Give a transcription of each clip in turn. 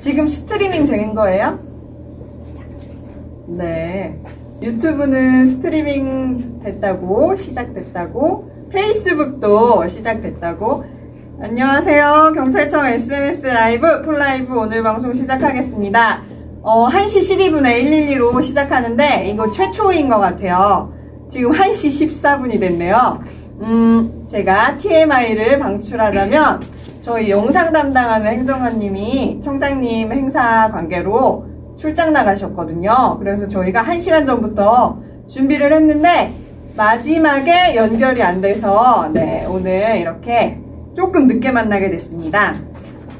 지금 스트리밍 된 거예요? 네. 유튜브는 스트리밍 됐다고, 시작됐다고, 페이스북도 시작됐다고. 안녕하세요. 경찰청 SNS 라이브, 폴라이브 오늘 방송 시작하겠습니다. 어, 1시 12분에 112로 시작하는데, 이거 최초인 것 같아요. 지금 1시 14분이 됐네요. 음, 제가 TMI를 방출하자면, 저희 영상 담당하는 행정관님이 청장님 행사 관계로 출장 나가셨거든요. 그래서 저희가 1시간 전부터 준비를 했는데, 마지막에 연결이 안 돼서, 네, 오늘 이렇게 조금 늦게 만나게 됐습니다.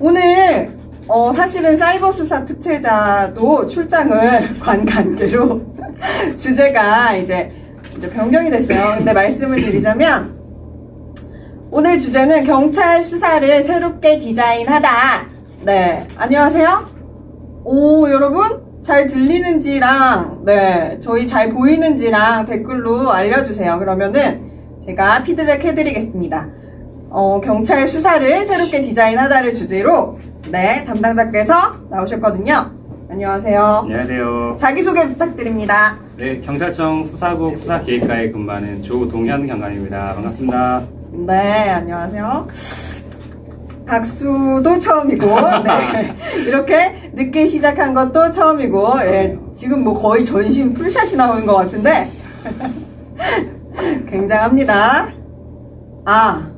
오늘, 어, 사실은 사이버 수사 특채자도 출장을 관 관계로 주제가 이제, 이제 변경이 됐어요. 근데 말씀을 드리자면, 오늘 주제는 경찰 수사를 새롭게 디자인하다. 네, 안녕하세요. 오, 여러분 잘 들리는지랑 네, 저희 잘 보이는지랑 댓글로 알려주세요. 그러면은 제가 피드백 해드리겠습니다. 어, 경찰 수사를 새롭게 디자인하다를 주제로 네, 담당자께서 나오셨거든요. 안녕하세요. 안녕하세요. 자기소개 부탁드립니다. 네, 경찰청 수사국 수사기획과에 근무하는 조동현 경관입니다. 반갑습니다. 네, 안녕하세요. 박수도 처음이고, 네. 이렇게 늦게 시작한 것도 처음이고, 예, 지금 뭐 거의 전신 풀샷이 나오는 것 같은데, 굉장합니다. 아,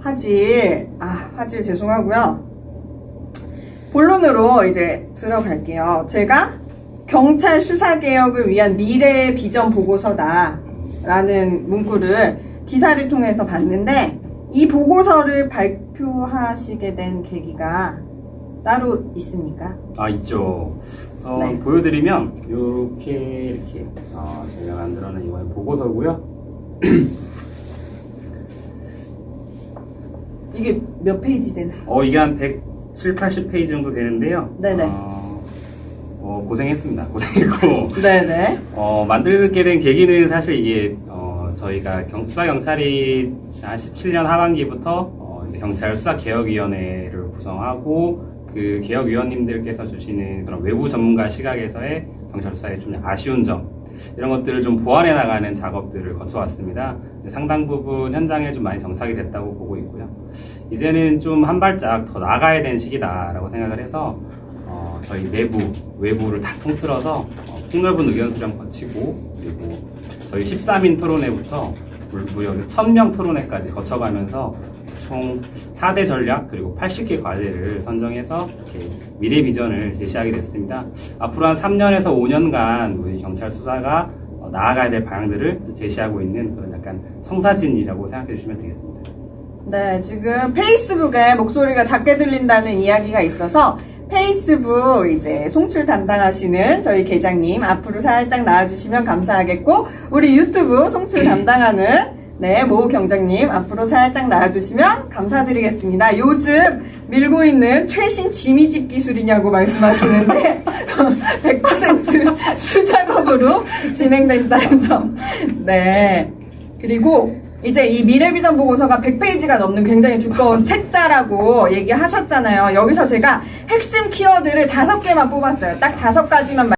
화질, 아, 화질 죄송하고요. 본론으로 이제 들어갈게요. 제가 경찰 수사 개혁을 위한 미래 비전 보고서다라는 문구를 기사를 통해서 봤는데 이 보고서를 발표하시게 된 계기가 따로 있습니까? 아, 있죠. 어, 네. 보여드리면, 이렇게, 이렇게, 어, 저희가 만들어낸 이번에 보고서고요 이게 몇 페이지 되나? 어, 이게 한 107, 80페이지 정도 되는데요. 네네. 어, 어, 고생했습니다. 고생했고. 네네. 어, 만들게 된 계기는 사실 이게, 어, 저희가 경, 수사경찰이 한 17년 하반기부터 어, 이제 경찰 수사개혁위원회를 구성하고 그 개혁위원님들께서 주시는 그런 외부 전문가 시각에서의 경찰 수사의 좀 아쉬운 점 이런 것들을 좀 보완해 나가는 작업들을 거쳐왔습니다. 상당 부분 현장에 좀 많이 정착이 됐다고 보고 있고요. 이제는 좀 한 발짝 더 나가야 되는 시기다라고 생각을 해서 어, 저희 내부, 외부를 다 통틀어서 어, 폭넓은 의견 수렴 거치고 그리고 저희 13인 토론회부터 물- 무려 1000명 토론회까지 거쳐가면서 총 4대 전략 그리고 80개 과제를 선정해서 미래 비전을 제시하게 됐습니다. 앞으로 한 3년에서 5년간 우리 경찰 수사가 어, 나아가야 될 방향들을 제시하고 있는 그런 약간 청사진이라고 생각해 주시면 되겠습니다. 네, 지금 페이스북에 목소리가 작게 들린다는 이야기가 있어서 페이스북 이제 송출 담당하시는 저희 계장님 앞으로 살짝 나와주시면 감사하겠고 우리 유튜브 송출 담당하는 네, 모 경장님 앞으로 살짝 나와주시면 감사드리겠습니다. 요즘 밀고 있는 최신 지미집 기술이냐고 말씀하시는데 100% 수작업으로 진행된다는 점. 네. 그리고 이제 이 미래비전 보고서가 100페이지가 넘는 굉장히 두꺼운 책자라고 얘기하셨잖아요. 여기서 제가 핵심 키워드를 다섯 개만 뽑았어요. 딱 다섯 가지만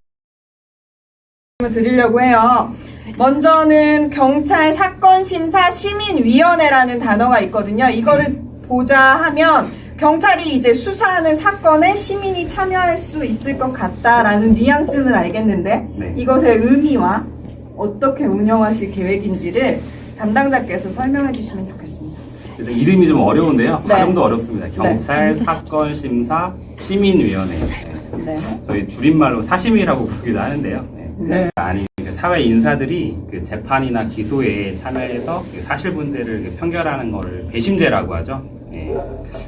말씀을 드리려고 해요. 먼저는 경찰 사건 심사 시민위원회라는 단어가 있거든요. 이거를 보자 하면 경찰이 이제 수사하는 사건에 시민이 참여할 수 있을 것 같다라는 뉘앙스는 알겠는데 네. 이것의 의미와 어떻게 운영하실 계획인지를 담당자께서 설명해 주시면 좋겠습니다. 일단 이름이 좀 어려운데요. 네. 발음도 어렵습니다. 경찰 사건 심사 시민위원회. 네. 저희 줄임말로 사심이라고 부르기도 하는데요. 네. 네. 아니 그 사회 인사들이 그 재판이나 기소에 참여해서 그 사실분들을 그 편결하는 거를 배심제라고 하죠. 네.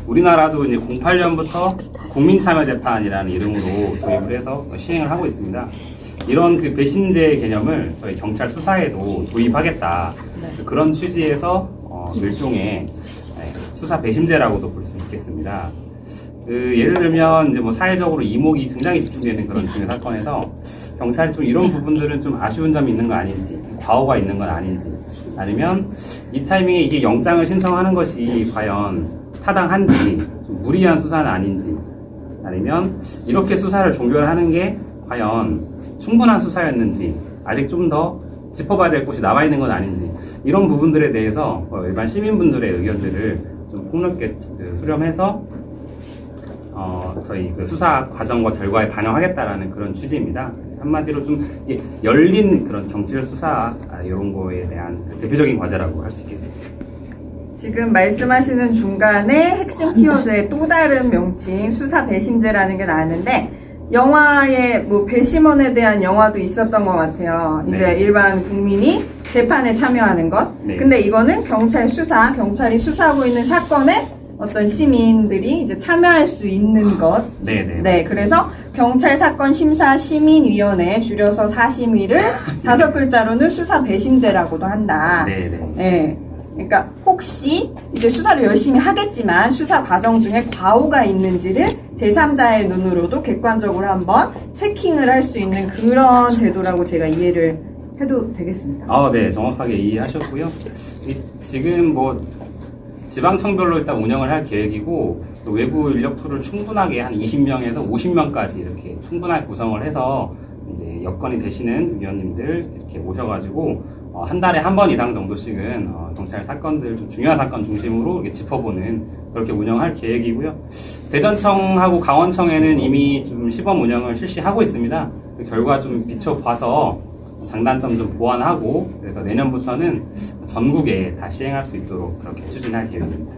우리나라도 이제 08년부터 국민참여재판이라는 이름으로 도입을 해서 시행을 하고 있습니다. 이런 그 배심제 개념을 저희 경찰 수사에도 도입하겠다. 네. 그런 취지에서 어, 일종의 네, 수사 배심제라고도 볼 수 있겠습니다. 그 예를 들면 이제 뭐 사회적으로 이목이 굉장히 집중되는 그런 중요 사건에서 경찰이 좀 이런 부분들은 좀 아쉬운 점이 있는 거 아닌지 과오가 있는 건 아닌지 아니면 이 타이밍에 이게 영장을 신청하는 것이 과연 타당한지 좀 무리한 수사는 아닌지 아니면 이렇게 수사를 종결하는 게 과연 충분한 수사였는지 아직 좀더 짚어봐야 될 곳이 남아 있는 건 아닌지 이런 부분들에 대해서 어, 일반 시민분들의 의견들을 좀 폭넓게 그 수렴해서 어, 저희 그 수사 과정과 결과에 반영하겠다라는 그런 취지입니다. 한마디로 좀 열린 그런 경찰 수사 아, 이런 거에 대한 대표적인 과제라고 할 수 있겠습니다. 지금 말씀하시는 중간에 핵심 키워드의 또 다른 명칭 수사 배심제라는 게 나왔는데 영화에 뭐 배심원에 대한 영화도 있었던 것 같아요. 이제 네. 일반 국민이 재판에 참여하는 것. 네. 근데 이거는 경찰 수사, 경찰이 수사하고 있는 사건에 어떤 시민들이 이제 참여할 수 있는 것. 네 네. 네, 그래서 경찰 사건 심사 시민위원회 줄여서 사심위를 다섯 글자로는 수사 배심제라고도 한다. 네 네. 네. 그러니까 혹시 이제 수사를 열심히 하겠지만 수사 과정 중에 과오가 있는지를 제3자의 눈으로도 객관적으로 한번 체킹을 할 수 있는 그런 제도라고 제가 이해를 해도 되겠습니다. 아, 네, 정확하게 이해하셨고요. 이- 지금 뭐 지방청별로 일단 운영을 할 계획이고 또 외부 인력풀을 충분하게 한 20명에서 50명까지 이렇게 충분하게 구성을 해서 이제 여건이 되시는 위원님들 이렇게 모셔가지고 어, 한 달에 한 번 이상 정도씩은 어, 경찰 사건들 좀 중요한 사건 중심으로 이렇게 짚어보는 그렇게 운영할 계획이고요. 대전청하고 강원청에는 이미 좀 시범 운영을 실시하고 있습니다. 그 결과 좀 비춰봐서 장단점 좀 보완하고 그래서 내년부터는 전국에 다 시행할 수 있도록 그렇게 추진할 계획입니다.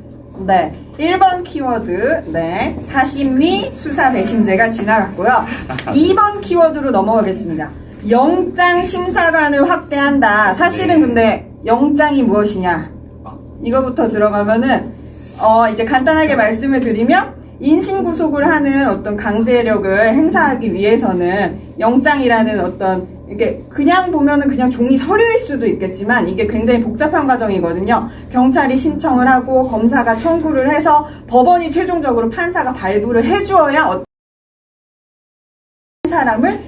네. 1번 키워드, 네. 사심위 수사 배심제가 지나갔고요. 2번 키워드로 넘어가겠습니다. 영장 심사관을 확대한다. 사실은 네. 근데 영장이 무엇이냐? 아. 이거부터 들어가면은, 어, 이제 간단하게 말씀을 드리면, 인신 구속을 하는 어떤 강제력을 행사하기 위해서는 영장이라는 어떤 이게 그냥 보면은 그냥 종이 서류일 수도 있겠지만 이게 굉장히 복잡한 과정이거든요. 경찰이 신청을 하고 검사가 청구를 해서 법원이 최종적으로 판사가 발부를 해주어야 어떤 사람을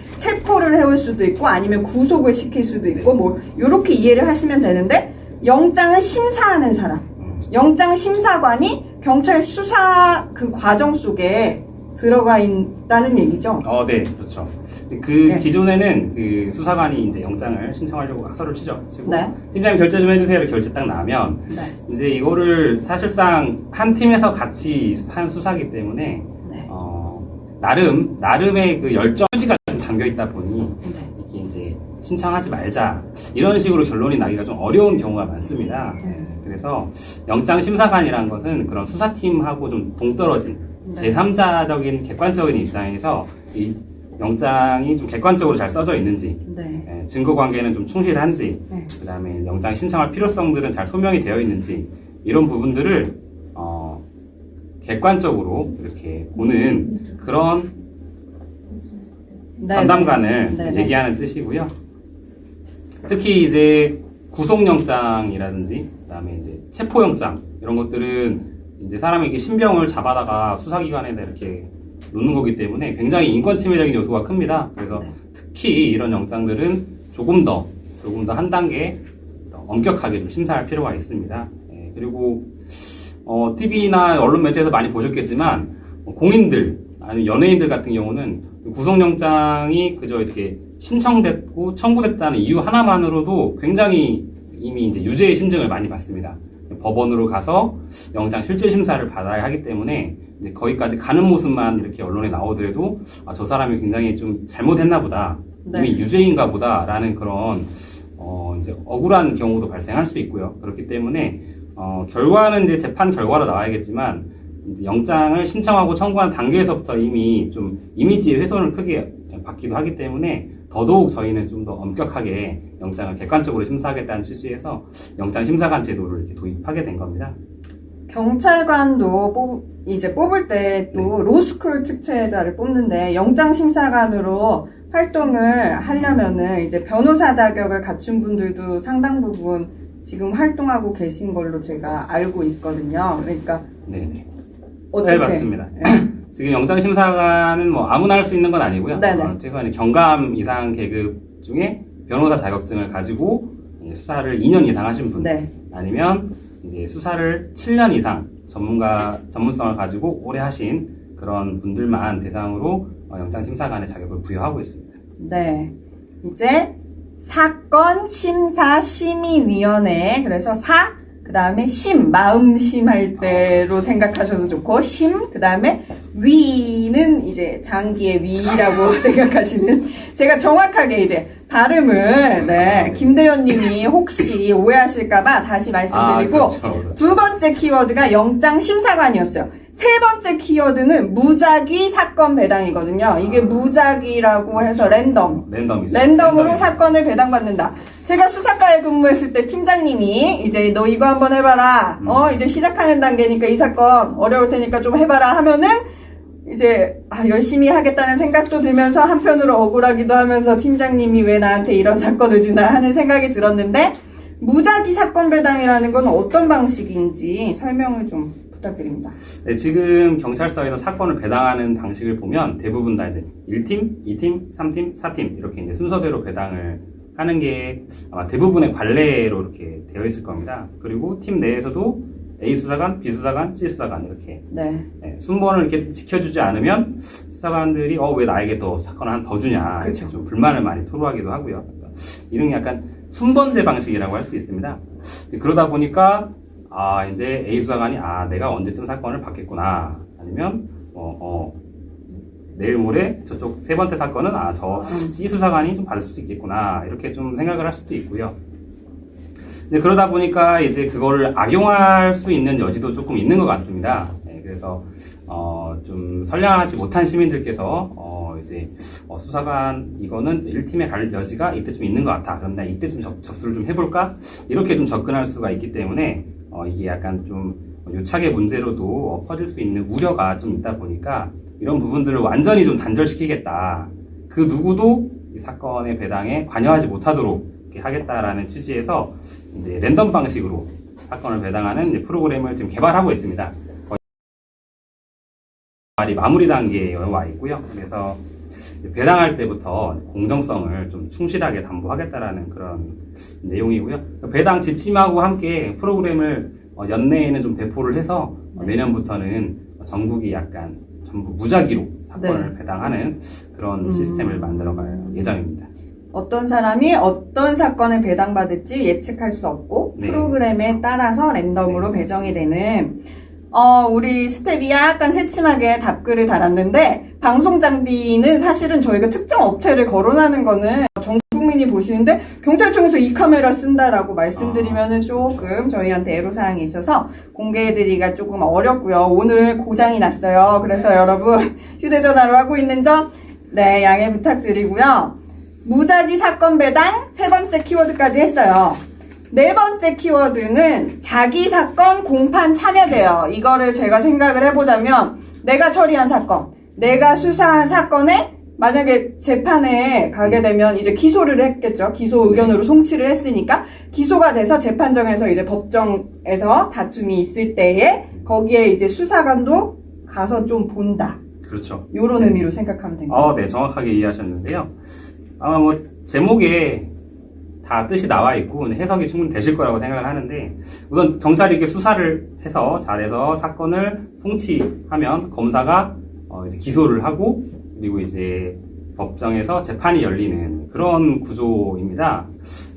체포를 해올 수도 있고 아니면 구속을 시킬 수도 있고 뭐 이렇게 이해를 하시면 되는데 영장을 심사하는 사람 음, 영장 심사관이 경찰 수사 그 과정 속에 들어가 있다는 얘기죠. 어, 네, 그렇죠. 그 네. 기존에는 그 수사관이 이제 영장을 신청하려고 악서를 치죠. 치고 네. 팀장님 결제 좀 해주세요. 이렇게 결제 딱 나면 네. 이제 이거를 사실상 한 팀에서 같이 한 수사기 때문에 네. 어, 나름 나름의 그 열정 잠겨 있다 보니 네. 이게 이제 신청하지 말자 이런 식으로 결론이 나기가 좀 어려운 경우가 많습니다. 네. 그래서 영장 심사관이라는 것은 그런 수사팀하고 좀 동떨어진 네. 제3자적인 객관적인 입장에서 이 영장이 좀 객관적으로 잘 써져 있는지 네. 예, 증거 관계는 좀 충실한지 네. 그다음에 영장 신청할 필요성들은 잘 소명이 되어 있는지 이런 부분들을 어, 객관적으로 이렇게 보는 그런 네. 전담관을 네, 네. 얘기하는 뜻이고요. 특히 이제 구속영장이라든지 그다음에 이제 체포영장 이런 것들은 이제 사람이 이렇게 신병을 잡아다가 수사기관에다 이렇게 놓는 거기 때문에 굉장히 인권 침해적인 요소가 큽니다. 그래서 네. 특히 이런 영장들은 조금 더 조금 더 한 단계 더 엄격하게 좀 심사할 필요가 있습니다. 예, 그리고 어, TV나 언론 매체에서 많이 보셨겠지만 어, 공인들 아니면 연예인들 같은 경우는 구속영장이 그저 이렇게 신청됐고 청구됐다는 이유 하나만으로도 굉장히 이미 이제 유죄의 심증을 많이 받습니다. 법원으로 가서 영장 실질 심사를 받아야 하기 때문에 이제 거기까지 가는 모습만 이렇게 언론에 나오더라도 아, 저 사람이 굉장히 좀 잘못했나 보다 네. 이미 유죄인가 보다라는 그런 어, 이제 억울한 경우도 발생할 수 있고요. 그렇기 때문에 어, 결과는 이제 재판 결과로 나와야겠지만 영장을 신청하고 청구한 단계에서부터 이미 좀 이미지의 훼손을 크게 받기도 하기 때문에 더더욱 저희는 좀 더 엄격하게 영장을 객관적으로 심사하겠다는 취지에서 영장 심사관 제도를 이렇게 도입하게 된 겁니다. 경찰관도 뽑, 이제 뽑을 때또 네. 로스쿨 특채자를 뽑는데 영장 심사관으로 활동을 하려면은 이제 변호사 자격을 갖춘 분들도 상당 부분 지금 활동하고 계신 걸로 제가 알고 있거든요. 그러니까 네, 어떻게 네 맞습니다. 네. 지금 영장 심사관은 뭐 아무나 할 수 있는 건 아니고요. 네네. 어, 최소한 경감 이상 계급 중에 변호사 자격증을 가지고 이제 수사를 2년 이상 하신 분, 네. 아니면 이제 수사를 7년 이상 전문가 전문성을 가지고 오래 하신 그런 분들만 대상으로 어, 영장심사관의 자격을 부여하고 있습니다. 네. 이제 사건 심사 심의위원회 그래서 사 그 다음에 심 마음 심 할 때로 생각하셔도 좋고 심 그 다음에 위는 이제 장기의 위라고 생각하시는 제가 정확하게 이제 발음을 네 김대현 님이 혹시 오해하실까봐 다시 말씀드리고 그렇죠, 그렇죠. 두 번째 키워드가 영장 심사관이었어요. 세 번째 키워드는 무작위 사건 배당이거든요. 이게 무작위라고 해서 랜덤. 랜덤이죠. 랜덤으로 랜덤이죠. 사건을 배당받는다. 제가 수사과에 근무했을 때 팀장님이 이제 너 이거 한번 해봐라. 음. 어 이제 시작하는 단계니까 이 사건 어려울 테니까 좀 해봐라 하면은 이제 아, 열심히 하겠다는 생각도 들면서 한편으로 억울하기도 하면서 팀장님이 왜 나한테 이런 사건을 주나 하는 생각이 들었는데 무작위 사건 배당이라는 건 어떤 방식인지 설명을 좀 부탁드립니다. 네, 지금 경찰서에서 사건을 배당하는 방식을 보면 대부분 다 이제 1팀, 2팀, 3팀, 4팀 이렇게 이제 순서대로 배당을 하는 게 아마 대부분의 관례로 이렇게 되어 있을 겁니다. 그리고 팀 내에서도 A 수사관, B 수사관, C 수사관 이렇게 네. 네, 순번을 이렇게 지켜주지 않으면 수사관들이 어 왜 나에게 더 사건을 하나 더 주냐 이렇게. 좀 불만을 많이 토로하기도 하고요. 이런 게 약간 순번제 방식이라고 할 수 있습니다. 그러다 보니까 아 이제 A 수사관이 아 내가 언제쯤 사건을 받겠구나 아니면 어, 어 내일 모레 저쪽 세 번째 사건은 아저 음. C 수사관이 좀 받을 수도 있겠구나 이렇게 좀 생각을 할 수도 있고요. 근데 그러다 보니까 이제 그거를 악용할 수 있는 여지도 조금 있는 것 같습니다. 네, 그래서 어, 좀 선량하지 못한 시민들께서 어, 이제 어, 수사관 이거는 1팀에 갈 여지가 이때쯤 있는 것 같아. 그럼 나 이때쯤 접, 접수를 좀 해볼까? 이렇게 좀 접근할 수가 있기 때문에 어, 이게 약간 좀 유착의 문제로도 어, 퍼질 수 있는 우려가 좀 있다 보니까 이런 부분들을 완전히 좀 단절시키겠다. 그 누구도 이 사건의 배당에 관여하지 못하도록 하겠다라는 취지에서 이제 랜덤 방식으로 사건을 배당하는 프로그램을 지금 개발하고 있습니다. 말이 마무리 단계에 와 있고요. 그래서 배당할 때부터 공정성을 좀 충실하게 담보하겠다라는 그런 내용이고요. 배당 지침하고 함께 프로그램을 어, 연내에는 좀 배포를 해서 어, 네. 내년부터는 전국이 약간 전부 무작위로 사건을 배당하는 그런 네. 음. 시스템을 만들어갈 예정입니다. 어떤 사람이 어떤 사건을 배당받을지 예측할 수 없고 네. 프로그램에 따라서 랜덤으로 네. 배정이 되는 어, 우리 스텝이 약간 새침하게 답글을 달았는데 방송 장비는 사실은 저희가 특정 업체를 거론하는 거는 전 국민이 보시는데 경찰청에서 이 카메라 쓴다라고 말씀드리면은 아, 조금 저희한테 애로사항이 있어서 공개해드리기가 조금 어렵고요. 오늘 고장이 났어요. 그래서 여러분 휴대전화로 하고 있는 점 네, 양해 부탁드리고요. 무작위 사건 배당 세 번째 키워드까지 했어요. 네 번째 키워드는 자기 사건 공판 참여제요. 이거를 제가 생각을 해보자면 내가 처리한 사건, 내가 수사한 사건에 만약에 재판에 가게 되면 이제 기소를 했겠죠. 기소 의견으로 송치를 했으니까 기소가 돼서 재판정에서 이제 법정에서 다툼이 있을 때에 거기에 이제 수사관도 가서 좀 본다. 그렇죠. 요런 의미로 생각하면 됩니다. 어, 네, 정확하게 이해하셨는데요. 아마 뭐, 제목에 다 뜻이 나와 있고, 해석이 충분히 되실 거라고 생각을 하는데, 우선 경찰이 이렇게 수사를 해서, 잘해서 사건을 송치하면, 검사가 어, 기소를 하고, 그리고 이제 법정에서 재판이 열리는 그런 구조입니다.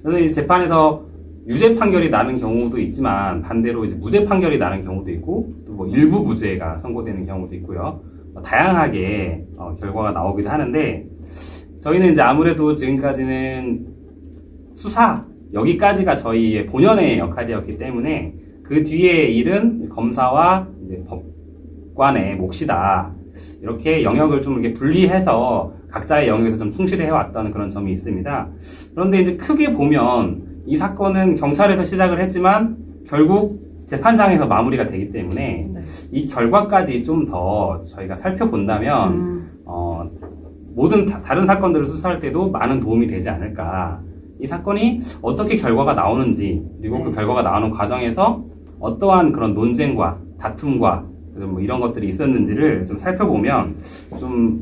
그래서 이 재판에서 유죄 판결이 나는 경우도 있지만, 반대로 이제 무죄 판결이 나는 경우도 있고, 또 뭐 일부 무죄가 선고되는 경우도 있고요. 어, 다양하게 어, 결과가 나오기도 하는데 저희는 이제 아무래도 지금까지는 수사 여기까지가 저희의 본연의 역할이었기 때문에 그 뒤에 일은 검사와 법관의 몫이다 이렇게 영역을 좀 이렇게 분리해서 각자의 영역에서 좀 충실해 왔던 그런 점이 있습니다. 그런데 이제 크게 보면 이 사건은 경찰에서 시작을 했지만 결국 재판장에서 마무리가 되기 때문에 네. 이 결과까지 좀 더 저희가 살펴본다면 음, 어, 모든 다, 른 사건들을 수사할 때도 많은 도움이 되지 않을까. 이 사건이 어떻게 결과가 나오는지 그리고 네. 그 결과가 나오는 과정에서 어떠한 그런 논쟁과 다툼과 뭐 이런 것들이 있었는지를 좀 살펴보면 좀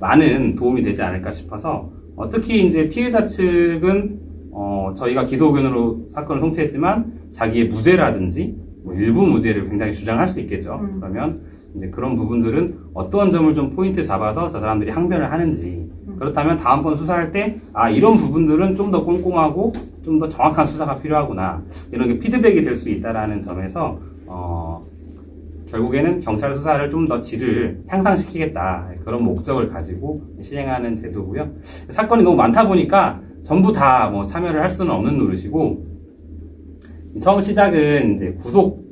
많은 도움이 되지 않을까 싶어서 어, 특히 이제 피해자 측은 어, 저희가 기소 의견으로 사건을 송치했지만 자기의 무죄라든지 뭐 일부 무죄를 굉장히 주장할 수 있겠죠. 음. 그러면 이제 그런 부분들은 어떤 점을 좀 포인트 잡아서 저 사람들이 항변을 하는지 그렇다면 다음번 수사할 때 아 이런 부분들은 좀 더 꼼꼼하고 좀 더 정확한 수사가 필요하구나 이런 게 피드백이 될 수 있다라는 점에서 어, 결국에는 경찰 수사를 좀 더 질을 향상시키겠다 그런 목적을 가지고 시행하는 제도고요. 사건이 너무 많다 보니까 전부 다 뭐 참여를 할 수는 없는 노릇이고 처음 시작은 이제 구속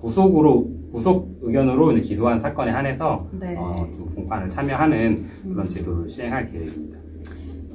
구속으로 구속 의견으로 이제 기소한 사건에 한해서 네. 어, 좀 공판을 참여하는 그런 제도를 시행할 계획입니다.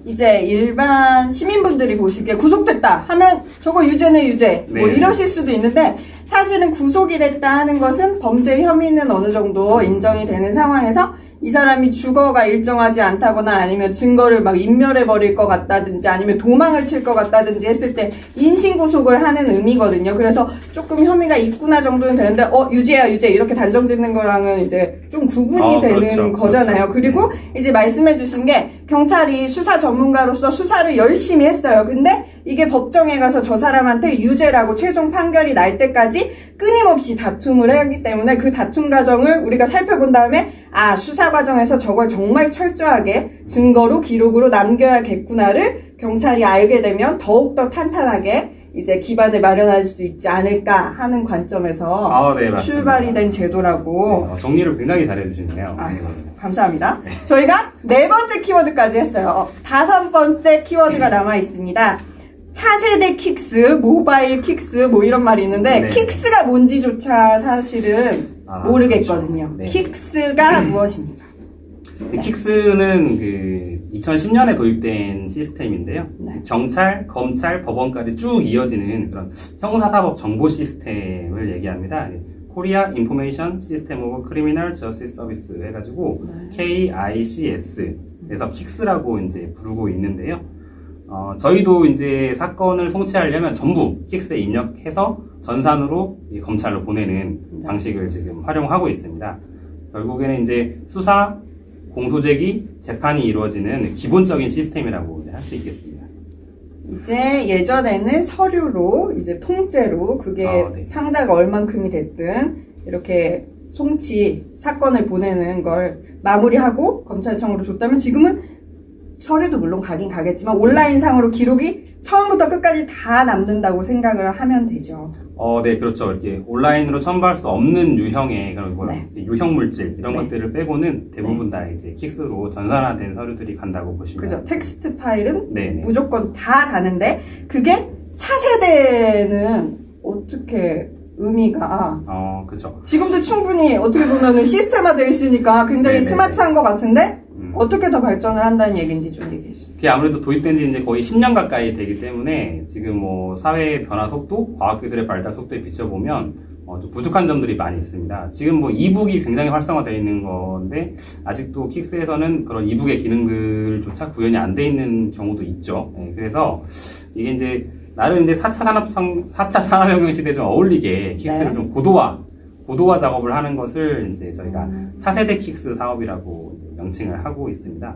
이제 일반 시민분들이 보시기에 구속됐다 하면 저거 유죄네 유죄 뭐 네. 이러실 수도 있는데 사실은 구속이 됐다 하는 것은 범죄 혐의는 어느 정도 인정이 되는 상황에서 이 사람이 주거가 일정하지 않다거나 아니면 증거를 막 인멸해 버릴 것 같다든지 아니면 도망을 칠 것 같다든지 했을 때 인신 구속을 하는 의미거든요. 그래서 조금 혐의가 있구나 정도는 되는데 어 유죄야 유죄 이렇게 단정 짓는 거랑은 이제 좀 구분이 어, 되는 그렇죠. 거잖아요. 그렇죠. 그리고 이제 말씀해 주신 게 경찰이 수사 전문가로서 수사를 열심히 했어요. 근데 이게 법정에 가서 저 사람한테 유죄라고 최종 판결이 날 때까지 끊임없이 다툼을 하기 때문에 그 다툼 과정을 우리가 살펴본 다음에 아 수사 과정에서 저걸 정말 철저하게 증거로 기록으로 남겨야겠구나를 경찰이 알게 되면 더욱더 탄탄하게 이제 기반을 마련할 수 있지 않을까 하는 관점에서 아, 네. 출발이 된 제도라고 어, 정리를 굉장히 잘해주시네요. 아, 네. 감사합니다. 저희가 네 번째 키워드까지 했어요. 다섯 번째 키워드가 남아 있습니다. 차세대 킥스, 모바일 킥스, 뭐 이런 말이 있는데, 네. 킥스가 뭔지조차 사실은 아, 모르겠거든요. 그렇죠. 네. 킥스가 무엇입니까? 이 킥스는 그 2010년에 도입된 시스템인데요. 네. 경찰, 검찰, 법원까지 쭉 이어지는 그런 형사사법 정보 시스템을 얘기합니다. 코리아 인포메이션 시스템 오브 크리미널 저스티스 서비스 해가지고 KICS 그래서 킥스라고 이제 부르고 있는데요. 어, 저희도 이제 사건을 송치하려면 전부 킥스에 입력해서 전산으로 이 검찰로 보내는 네. 방식을 지금 활용하고 있습니다. 결국에는 이제 수사, 공소제기, 재판이 이루어지는 기본적인 시스템이라고 할 수 있겠습니다. 이제 예전에는 서류로, 이제 통째로, 그게 아, 네. 상자가 얼만큼이 됐든, 이렇게 송치, 사건을 보내는 걸 마무리하고 검찰청으로 줬다면 지금은 서류도 물론 가긴 가겠지만 온라인상으로 기록이 처음부터 끝까지 다 남는다고 생각을 하면 되죠. 어, 네, 그렇죠. 이렇게 온라인으로 첨부할 수 없는 유형의 그런 뭐 네. 유형 물질 이런 네. 것들을 빼고는 대부분 다 이제 킥스로 전산화된 서류들이 간다고 보시면 그죠? 텍스트 파일은 네, 네. 무조건 다 가는데 그게 차세대는 어떻게 의미가 어, 그렇죠. 지금도 충분히 어떻게 보면은 시스템화되어 있으니까 굉장히 네네네. 스마트한 것 같은데 음. 어떻게 더 발전을 한다는 얘기인지 좀 얘기해 주세요. 그게 아무래도 도입된 지 이제 거의 10년 가까이 되기 때문에 지금 뭐 사회의 변화 속도, 과학기술의 발달 속도에 비춰보면 어, 좀 부족한 점들이 많이 있습니다. 지금 뭐 이북이 굉장히 활성화되어 있는 건데 아직도 킥스에서는 그런 이북의 기능들조차 구현이 안 돼 있는 경우도 있죠. 네, 그래서 이게 이제 나름 이제 4차 산업성, 4차 산업혁명 시대에 좀 어울리게 킥스를 네. 좀 고도화, 고도화 작업을 하는 것을 이제 저희가 음. 차세대 킥스 사업이라고 명칭을 하고 있습니다.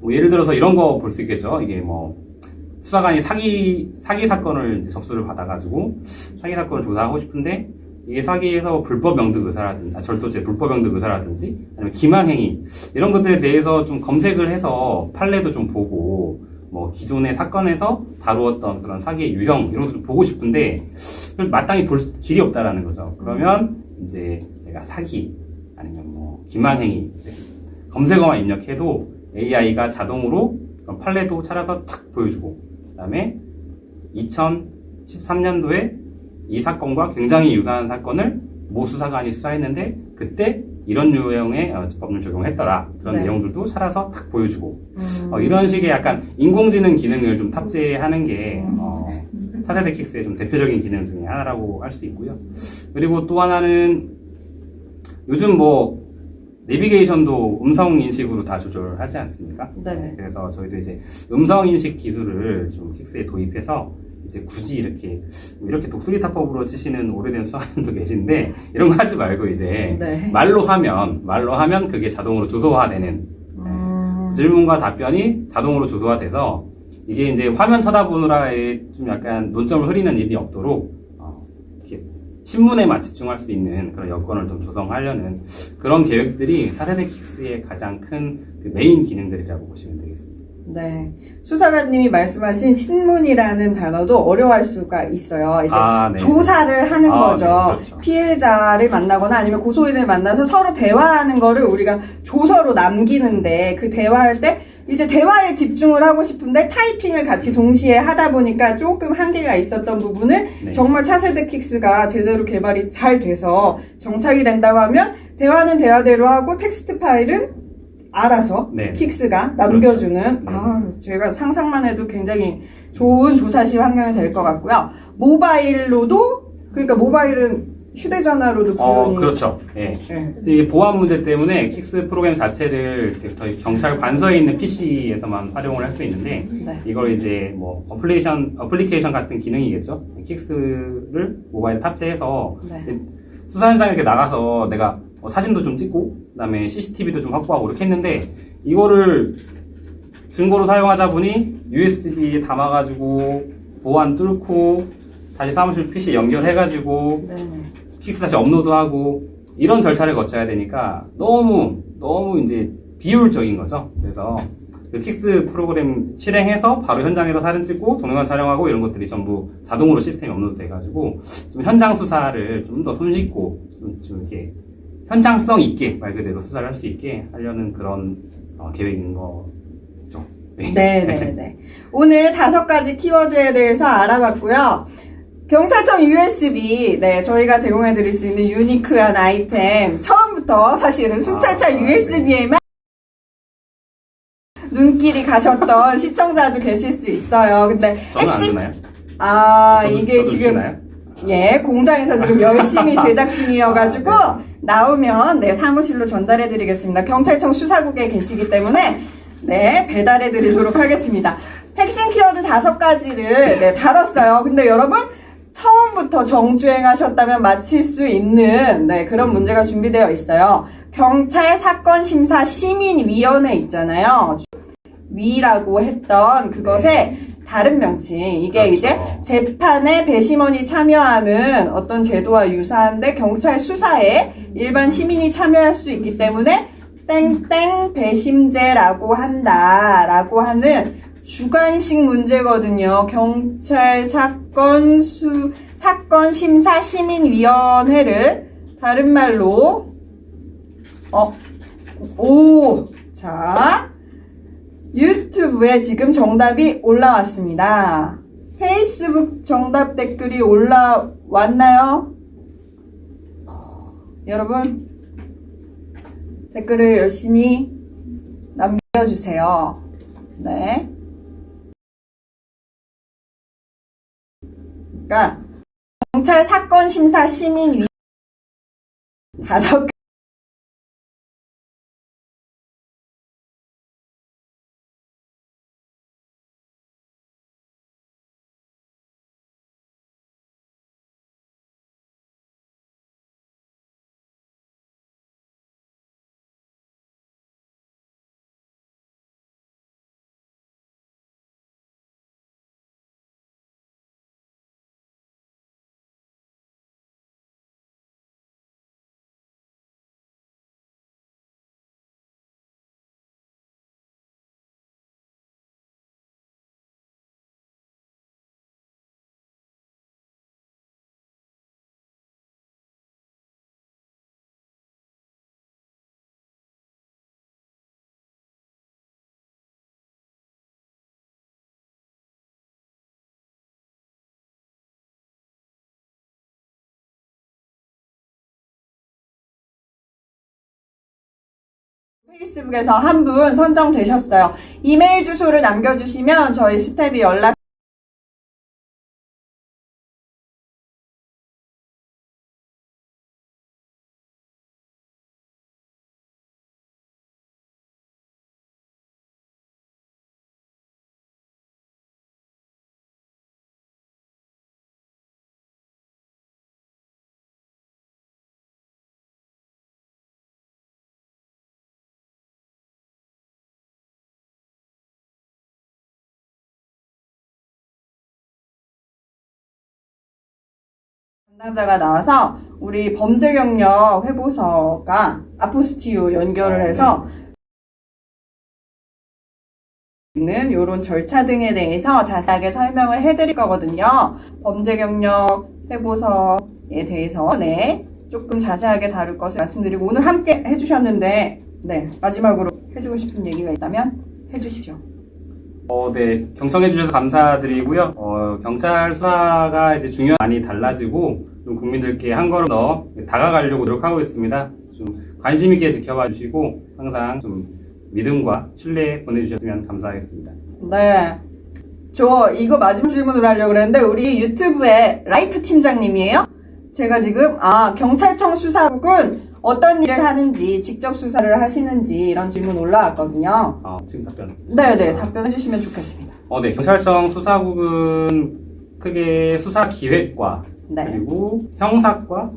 뭐 예를 들어서 이런 거 볼 수 있겠죠. 이게 뭐 수사관이 사기 사기 사건을 이제 접수를 받아가지고 사기 사건을 조사하고 싶은데 이게 사기에서 불법 명득 의사라든지 아, 절도죄 불법 명득 의사라든지 아니면 기망행위 이런 것들에 대해서 좀 검색을 해서 판례도 좀 보고 뭐 기존의 사건에서 다루었던 그런 사기의 유형 이런 것도 좀 보고 싶은데 그걸 마땅히 볼 수- 길이 없다라는 거죠. 그러면 이제 내가 사기 아니면 뭐 기망행위 검색어만 입력해도 AI가 자동으로 판례도 찾아서 탁 보여주고 그다음에 2013년도에 이 사건과 굉장히 유사한 사건을 모 수사관이 수사했는데 그때 이런 유형의 어, 법률 적용을 했더라 그런 네. 내용들도 찾아서 탁 보여주고 음. 어, 이런 식의 약간 인공지능 기능을 좀 탑재하는 게 어, 차세대 킥스의 좀 대표적인 기능 중에 하나라고 할 수 있고요. 그리고 또 하나는 요즘 뭐 내비게이션도 음성 인식으로 다 조절하지 않습니까? 네. 그래서 저희도 이제 음성 인식 기술을 좀 킥스에 도입해서 이제 굳이 이렇게 이렇게 독수리 타법으로 치시는 오래된 수사관도 계신데 이런 거 하지 말고 이제 네. 말로 하면 말로 하면 그게 자동으로 조소화되는 음. 질문과 답변이 자동으로 조소화돼서 이게 이제 화면 쳐다보느라에 좀 약간 논점을 흐리는 일이 없도록 어, 이렇게 신문에만 집중할 수 있는 그런 여건을 좀 조성하려는 그런 계획들이 4세대 킥스의 가장 큰 그 메인 기능들이라고 보시면 되겠습니다. 네. 수사관님이 말씀하신 신문이라는 단어도 어려워할 수가 있어요. 이제 아, 네. 조사를 하는 아, 거죠. 네, 그렇죠. 피해자를 만나거나 아니면 고소인을 만나서 서로 대화하는 거를 우리가 조서로 남기는데 그 대화할 때 이제 대화에 집중을 하고 싶은데 타이핑을 같이 동시에 하다 보니까 조금 한계가 있었던 부분을 네. 정말 차세대 킥스가 제대로 개발이 잘 돼서 정착이 된다고 하면 대화는 대화대로 하고 텍스트 파일은 알아서 네. 킥스가 남겨주는 그렇죠. 네. 아 제가 상상만 해도 굉장히 좋은 조사시 환경이 될 것 같고요. 모바일로도 그러니까 모바일은 휴대전화로도 어, 구현이 그렇죠. 예. 네. 그래서 이게 보안 문제 때문에 킥스 프로그램 자체를 저희 경찰 관서에 있는 PC에서만 활용을 할 수 있는데 네. 이걸 이제 뭐 어플리케이션 어플리케이션 같은 기능이겠죠. 킥스를 모바일에 탑재해서 네. 수사 현장에 이렇게 나가서 내가 뭐 사진도 좀 찍고 그다음에 CCTV도 좀 확보하고 이렇게 했는데 이거를 증거로 사용하자 보니 USB에 담아가지고 보안 뚫고 다시 사무실 PC 연결해가지고 네. 킥스 다시 업로드하고 이런 절차를 거쳐야 되니까 너무 너무 이제 비효율적인 거죠. 그래서 그 킥스 프로그램 실행해서 바로 현장에서 사진 찍고 동영상 촬영하고 이런 것들이 전부 자동으로 시스템에 업로드 돼가지고 좀 현장 수사를 좀 더 손쉽고 좀, 좀 이렇게 현장성 있게 말 그대로 수사를 할 수 있게 하려는 그런 어, 계획인 거죠. 네, 네, 네. 오늘 다섯 가지 키워드에 대해서 알아봤고요. 경찰청 USB, 네, 저희가 제공해드릴 수 있는 유니크한 아이템. 처음부터 사실은 순찰차 아, 네. USB에만 눈길이 가셨던 시청자도 계실 수 있어요. 근데 저는 안 핵심- 되나요? 아, 저도- 이게 저도 지금 주시나요? 예, 공장에서 지금 열심히 제작 중이어가지고 아, 나오면 네 사무실로 전달해드리겠습니다. 경찰청 수사국에 계시기 때문에 네 배달해드리도록 하겠습니다. 핵심 키워드 다섯 가지를 네, 다뤘어요. 근데 여러분 처음부터 정주행하셨다면 맞힐 수 있는 네, 그런 문제가 준비되어 있어요. 경찰 사건 심사 시민위원회 있잖아요. 위라고 했던 그것의 다른 명칭. 이게 그렇죠. 이제 재판에 배심원이 참여하는 어떤 제도와 유사한데 경찰 수사에 일반 시민이 참여할 수 있기 때문에 땡땡 배심제라고 한다라고 하는 주관식 문제거든요. 경찰 사건 수 사건 심사 시민위원회를 다른 말로 어, 어오자 유튜브에 지금 정답이 올라왔습니다. 페이스북 정답 댓글이 올라왔나요? 여러분, 댓글을 열심히 남겨주세요. 네. 그러니까, 경찰 사건 심사 시민 위 다섯 페이스북에서 한 분 선정되셨어요. 이메일 주소를 남겨주시면 저희 스텝이 연락 담당자가 나와서 우리 범죄 경력 회보서가 아포스티유 연결을 어, 해서 있는 이런 절차 등에 대해서 자세하게 설명을 해드릴 거거든요. 범죄 경력 회보서에 대해서 네 조금 자세하게 다룰 것을 말씀드리고 오늘 함께 해주셨는데 네 마지막으로 해주고 싶은 얘기가 있다면 해주십시오. 어, 네. 경청해 주셔서 감사드리고요. 어, 경찰 수사가 이제 중요한 많이 달라지고 좀 국민들께 한 걸음 더 다가가려고 노력하고 있습니다. 좀 관심 있게 지켜봐 주시고 항상 좀 믿음과 신뢰 보내주셨으면 감사하겠습니다. 네. 저 이거 마지막 질문을 하려고 그랬는데 우리 유튜브에 라이프 팀장님이에요. 제가 지금 아 경찰청 수사국은 어떤 일을 하는지 직접 수사를 하시는지 이런 질문 올라왔거든요. 어, 지금 답변. 네네 답변해 주시면 좋겠습니다. 어, 네. 경찰청 수사국은 크게 수사 기획과 네. 그리고 형사과,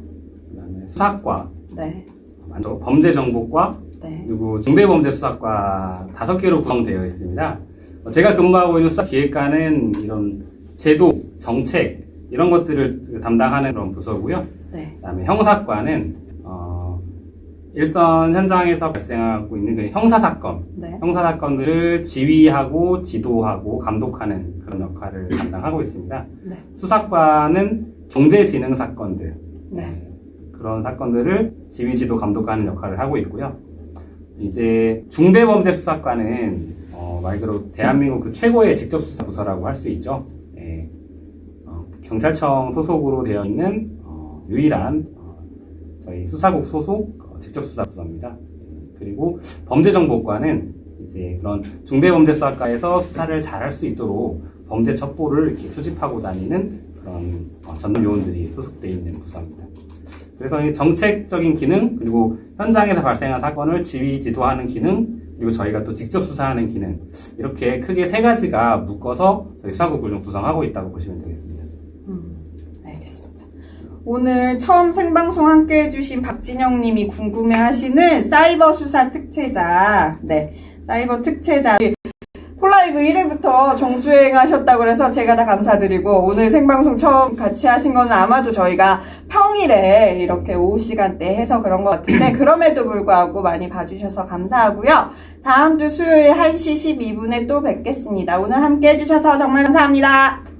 그다음에 수사과, 네. 많죠. 범죄 정보과, 네. 그리고 중대범죄수사과 다섯 개로 구성되어 있습니다. 어, 제가 근무하고 있는 수사 기획과는 이런 제도, 정책 이런 것들을 담당하는 그런 부서고요. 네. 그다음에 형사과는 어, 일선 현장에서 발생하고 있는 그 형사 사건, 네. 형사 사건들을 지휘하고 지도하고 감독하는 그런 역할을 담당하고 있습니다. 네. 수사과는 경제지능 사건들, 네. 그런 사건들을 지휘, 지도, 감독하는 역할을 하고 있고요. 이제 중대범죄수사과는 어, 말 그대로 대한민국 그 최고의 직접 수사 부서라고 할 수 있죠. 예. 어, 경찰청 소속으로 되어 있는 어, 유일한 어, 저희 수사국 소속 어, 직접 수사 부서입니다. 예, 그리고 범죄정보과는 이제 그런 중대범죄수사과에서 수사를 잘할 수 있도록 범죄 첩보를 이렇게 수집하고 다니는 그런 어, 전담 요원들이 소속되어 있는 부서입니다. 그래서 이 정책적인 기능 그리고 현장에서 발생한 사건을 지휘 지도하는 기능 그리고 저희가 또 직접 수사하는 기능 이렇게 크게 세 가지가 묶어서 저희 수사국을 좀 구성하고 있다고 보시면 되겠습니다. 오늘 처음 생방송 함께 해주신 박진영 님이 궁금해 하시는 사이버 수사 특채자, 네, 사이버 특채자. 폴라이브 1회부터 정주행 하셨다고 그래서 제가 다 감사드리고 오늘 생방송 처음 같이 하신 거는 아마도 저희가 평일에 이렇게 오후 시간대 해서 그런 것 같은데 그럼에도 불구하고 많이 봐주셔서 감사하고요. 다음 주 수요일 1시 12분에 또 뵙겠습니다. 오늘 함께 해주셔서 정말 감사합니다.